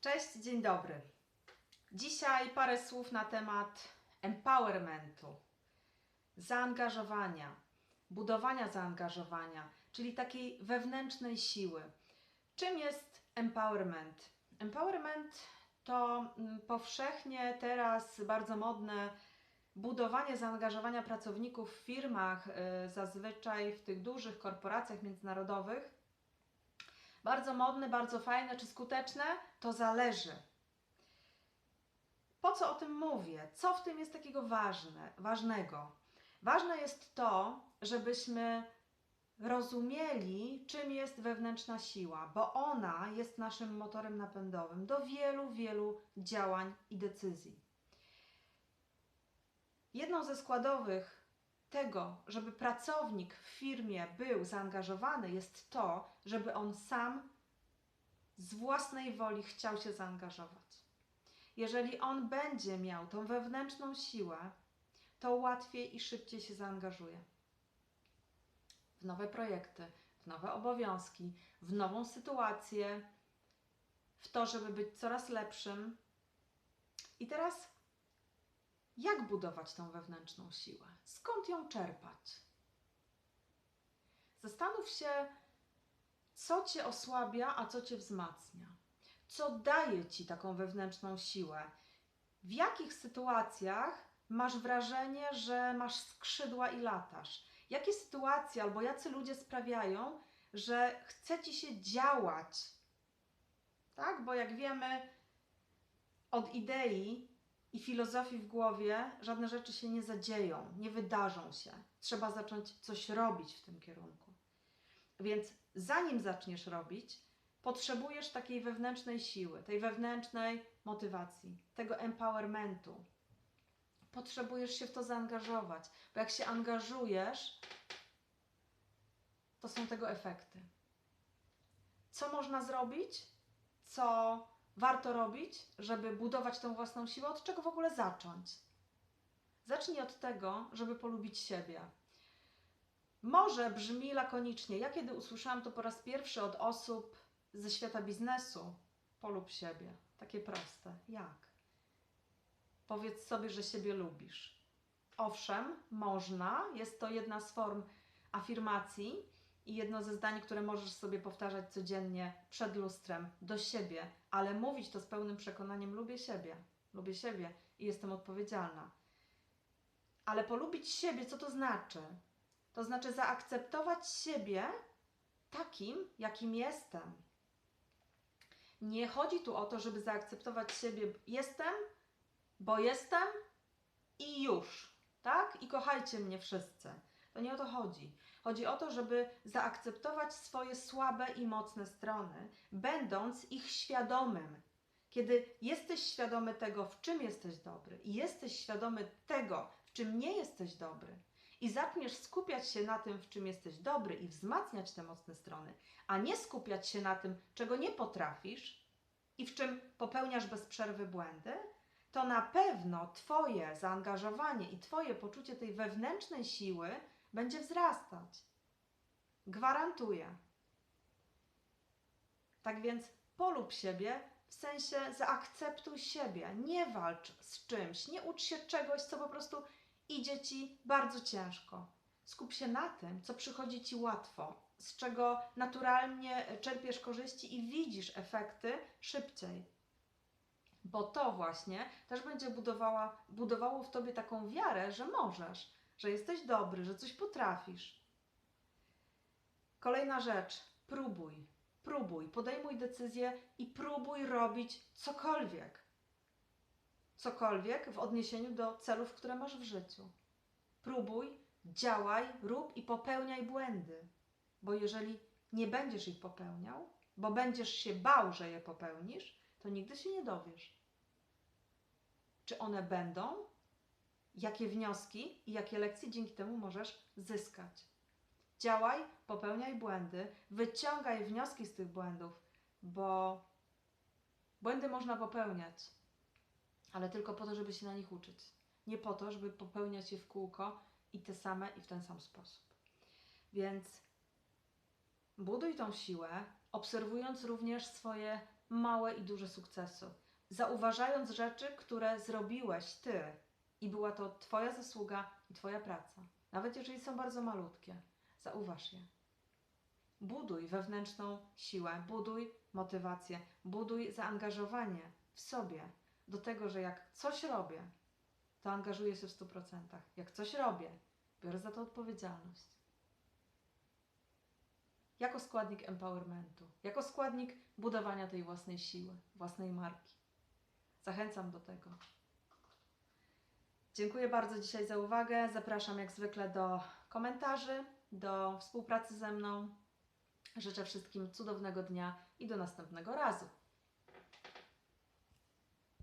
Cześć, dzień dobry. Dzisiaj parę słów na temat empowermentu, zaangażowania, budowania zaangażowania, czyli takiej wewnętrznej siły. Czym jest empowerment? Empowerment to mm, powszechnie teraz bardzo modne budowanie zaangażowania pracowników w firmach, y, zazwyczaj w tych dużych korporacjach międzynarodowych. Bardzo modne, bardzo fajne czy skuteczne? To zależy. Po co o tym mówię? Co w tym jest takiego ważne, ważnego? Ważne jest to, żebyśmy rozumieli, czym jest wewnętrzna siła, bo ona jest naszym motorem napędowym do wielu, wielu działań i decyzji. Jedną ze składowych tego, żeby pracownik w firmie był zaangażowany, jest to, żeby on sam z własnej woli chciał się zaangażować. Jeżeli on będzie miał tą wewnętrzną siłę, to łatwiej i szybciej się zaangażuje w nowe projekty, w nowe obowiązki, w nową sytuację, w to, żeby być coraz lepszym. I teraz, jak budować tą wewnętrzną siłę? Skąd ją czerpać? Zastanów się, co cię osłabia, a co cię wzmacnia. Co daje ci taką wewnętrzną siłę? W jakich sytuacjach masz wrażenie, że masz skrzydła i latasz? Jakie sytuacje albo jacy ludzie sprawiają, że chce ci się działać? Tak? Bo jak wiemy, od idei i filozofii w głowie żadne rzeczy się nie zadzieją, nie wydarzą się. Trzeba zacząć coś robić w tym kierunku. Więc zanim zaczniesz robić, potrzebujesz takiej wewnętrznej siły, tej wewnętrznej motywacji, tego empowermentu. Potrzebujesz się w to zaangażować, bo jak się angażujesz, to są tego efekty. Co można zrobić? Co warto robić, żeby budować tą własną siłę? Od czego w ogóle zacząć? Zacznij od tego, żeby polubić siebie. Może brzmi lakonicznie. Ja kiedy usłyszałam to po raz pierwszy od osób ze świata biznesu, polub siebie. Takie proste. Jak? Powiedz sobie, że siebie lubisz. Owszem, można, jest to jedna z form afirmacji i jedno ze zdań, które możesz sobie powtarzać codziennie przed lustrem do siebie, ale mówić to z pełnym przekonaniem: lubię siebie, lubię siebie i jestem odpowiedzialna. Ale polubić siebie, co to znaczy? To znaczy zaakceptować siebie takim, jakim jestem. Nie chodzi tu o to, żeby zaakceptować siebie. Jestem, bo jestem i już, tak? I kochajcie mnie wszyscy. To nie o to chodzi. Chodzi o to, żeby zaakceptować swoje słabe i mocne strony, będąc ich świadomym. Kiedy jesteś świadomy tego, w czym jesteś dobry, i jesteś świadomy tego, w czym nie jesteś dobry, i zaczniesz skupiać się na tym, w czym jesteś dobry i wzmacniać te mocne strony, a nie skupiać się na tym, czego nie potrafisz i w czym popełniasz bez przerwy błędy, to na pewno Twoje zaangażowanie i Twoje poczucie tej wewnętrznej siły będzie wzrastać. Gwarantuję. Tak więc polub siebie, w sensie zaakceptuj siebie, nie walcz z czymś, nie ucz się czegoś, co po prostu idzie ci bardzo ciężko. Skup się na tym, co przychodzi ci łatwo, z czego naturalnie czerpiesz korzyści i widzisz efekty szybciej. Bo to właśnie też będzie budowała, budowało w tobie taką wiarę, że możesz, że jesteś dobry, że coś potrafisz. Kolejna rzecz, próbuj, próbuj, podejmuj decyzję i próbuj robić cokolwiek cokolwiek w odniesieniu do celów, które masz w życiu. Próbuj, działaj, rób i popełniaj błędy, bo jeżeli nie będziesz ich popełniał, bo będziesz się bał, że je popełnisz, to nigdy się nie dowiesz. Czy one będą? Jakie wnioski i jakie lekcje dzięki temu możesz zyskać? Działaj, popełniaj błędy, wyciągaj wnioski z tych błędów, bo błędy można popełniać, ale tylko po to, żeby się na nich uczyć. Nie po to, żeby popełniać je w kółko i te same i w ten sam sposób. Więc buduj tą siłę obserwując również swoje małe i duże sukcesy, zauważając rzeczy, które zrobiłeś ty i była to Twoja zasługa i Twoja praca, nawet jeżeli są bardzo malutkie, zauważ je. Buduj wewnętrzną siłę, buduj motywację, buduj zaangażowanie w sobie do tego, że jak coś robię, to angażuję się w 100%. Jak coś robię, biorę za to odpowiedzialność. Jako składnik empowermentu, jako składnik budowania tej własnej siły, własnej marki. Zachęcam do tego. Dziękuję bardzo dzisiaj za uwagę. Zapraszam jak zwykle do komentarzy, do współpracy ze mną. Życzę wszystkim cudownego dnia i do następnego razu.